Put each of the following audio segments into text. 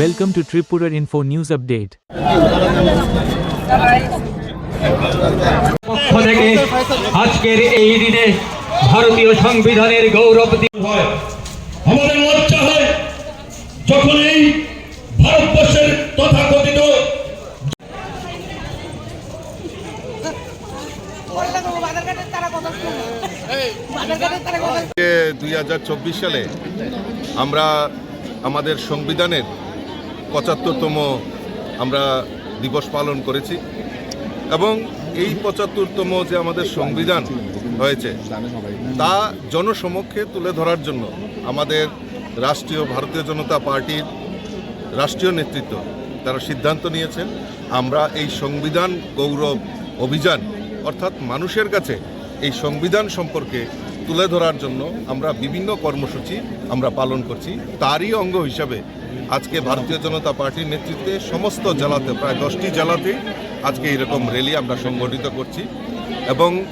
Welcome to Tripura Info News Update. পক্ষ থেকে আজকের এই দিনে ভারতীয় সংবিধানের গৌরব দিন হয় আমাদের লজ্জা হয় যখন এই ভারতবর্ষের তথাকথিত দুই হাজার চব্বিশ সালে আমরা আমাদের সংবিধানের পঁচাত্তরতম আমরা দিবস পালন করেছি। এবং এই পঁচাত্তরতম যে আমাদের সংবিধান হয়েছে, তা জনসমক্ষে তুলে ধরার জন্য আমাদের রাষ্ট্রীয় ভারতীয় জনতা পার্টির রাষ্ট্রীয় নেতৃত্ব তারা সিদ্ধান্ত নিয়েছেন, আমরা এই সংবিধান গৌরব অভিযান, অর্থাৎ মানুষের কাছে এই সংবিধান সম্পর্কে তুলে ধরার জন্য আমরা বিভিন্ন কর্মসূচি আমরা পালন করছি। তারই অঙ্গ হিসাবে আজকে ভারতীয় জনতা পার্টির নেতৃত্বে সমস্ত জেলাতে, প্রায় দশটি জেলাতে আজকে এরকম র্যালি আমরা সংগঠিত করছি। এবং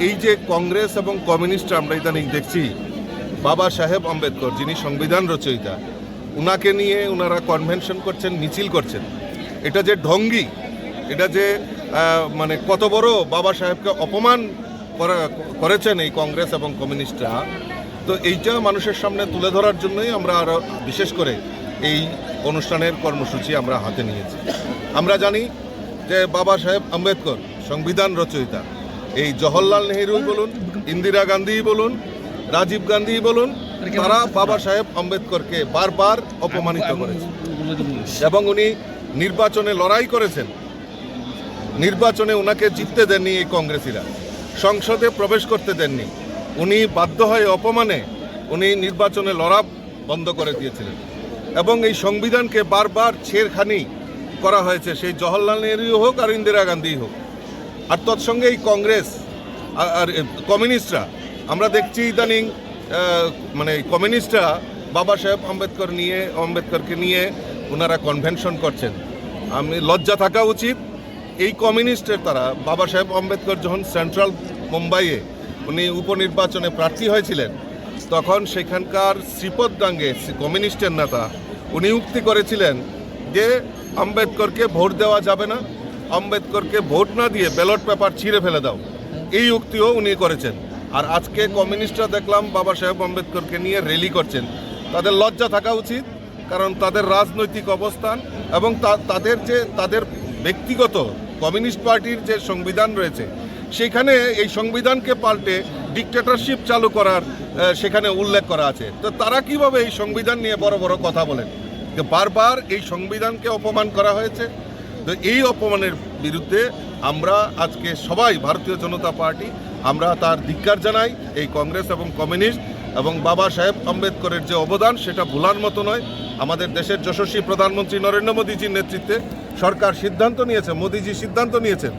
এই যে কংগ্রেস এবং কমিউনিস্ট আমরা ইদানিং দেখছি, বাবা সাহেব আম্বেদকর, যিনি সংবিধান রচয়িতা, উনাকে নিয়ে ওনারা কনভেনশন করছেন, মিছিল করছেন। এটা যে ঢঙ্গি, এটা যে মানে কত বড় বাবা সাহেবকে অপমান করা- করেছেন এই কংগ্রেস এবং কমিউনিস্টরা, তো এইটা মানুষের সামনে তুলে ধরার জন্যই আমরা আরও বিশেষ করে এই অনুষ্ঠানের কর্মসূচি আমরা হাতে নিয়েছি। আমরা জানি যে বাবা সাহেব আম্বেদকর, সংবিধান রচয়িতা। এই জওহরলাল নেহরুই বলুন, ইন্দিরা গান্ধীই বলুন, রাজীব গান্ধী বলুন, তারা বাবা সাহেব আম্বেদকরকে বারবার অপমানিত করেছে। এবং উনি নির্বাচনে লড়াই করেছেন। নির্বাচনে ওনাকে জিততে দেননি এই কংগ্রেসিরা। সংসদে প্রবেশ করতে দেননি। উনি বাধ্য হয়ে অপমানে উনি নির্বাচনে লড়া বন্ধ করে দিয়েছিলেন। এবং এই সংবিধানকে বারবার ছেড়খানি করা হয়েছে। সেই জওহরলাল নেহরু হোক আর ইন্দিরা গান্ধী হোক। আর তৎসঙ্গে এই কংগ্রেস আর- কমিউনিস্টরা, আমরা দেখছি ইদানিং মানে কমিউনিস্টরা বাবা সাহেব আম্বেদকর নিয়ে, আম্বেদকরকে নিয়ে ওনারা কনভেনশন করছেন। আমি, লজ্জা থাকা উচিত। এই কমিউনিস্টের তারা, বাবা সাহেব আম্বেদকর যখন সেন্ট্রাল মুম্বাইয়ে উনি উপনির্বাচনে প্রার্থী হয়েছিলেন তখন সেখানকার শ্রীপদ দাঙ্গে কমিউনিস্টের নেতা, উনি উক্তি করেছিলেন যে আম্বেদকরকে ভোট দেওয়া যাবে না, আম্বেদকরকে ভোট না দিয়ে ব্যালট পেপার ছিঁড়ে ফেলে দাও। এই উক্তিও উনি করেছেন। আর আজকে কমিউনিস্টরা দেখলাম বাবা সাহেব আম্বেদকরকে নিয়ে র্যালি করছেন। তাদের লজ্জা থাকা উচিত, কারণ তাদের রাজনৈতিক অবস্থান এবং তাদের যে, তাদের ব্যক্তিগত কমিউনিস্ট পার্টির যে সংবিধান রয়েছে, সেখানে এই সংবিধানকে পাল্টে ডিক্টেটরশিপ চালু করার সেখানে উল্লেখ করা আছে। তো তারা কীভাবে এই সংবিধান নিয়ে বড় বড় কথা বলেন? যে বারবার এই সংবিধানকে অপমান করা হয়েছে। তো এই অপমানের বিরুদ্ধে আমরা আজকে সবাই, ভারতীয় জনতা পার্টি, আমরা তার ধিক্কার জানাই। এই কংগ্রেস এবং কমিউনিস্ট এবং বাবা সাহেব আম্বেদকরের যে অবদান, সেটা ভোলার মতো নয়। আমাদের দেশের যশস্বী প্রধানমন্ত্রী নরেন্দ্র মোদীজির নেতৃত্বে সরকার সিদ্ধান্ত নিয়েছে, মোদীজি সিদ্ধান্ত নিয়েছেন।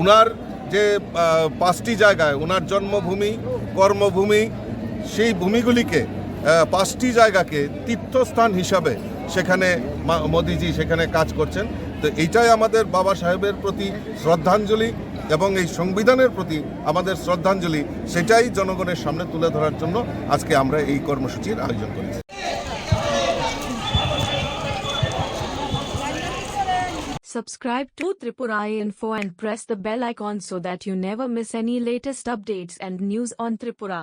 উনার যে পাঁচটি জায়গায় ওনার জন্মভূমি, কর্মভূমি সেই ভূমিগুলিকে পাঁচটি জায়গাকে তীর্থস্থান হিসাবে সেখানে মোদিজি সেখানে কাজ করছেন তো এইটাই আমাদের বাবা সাহেবের প্রতি শ্রদ্ধাঞ্জলি এবং এই সংবিধানের প্রতি আমাদের শ্রদ্ধাঞ্জলি, সেটাই জনগণের সামনে তুলে ধরার জন্য আজকে আমরা এই কর্মসূচির আয়োজন করেছি Subscribe to Tripura Info and press the bell icon so that you never miss any latest updates and news on Tripura.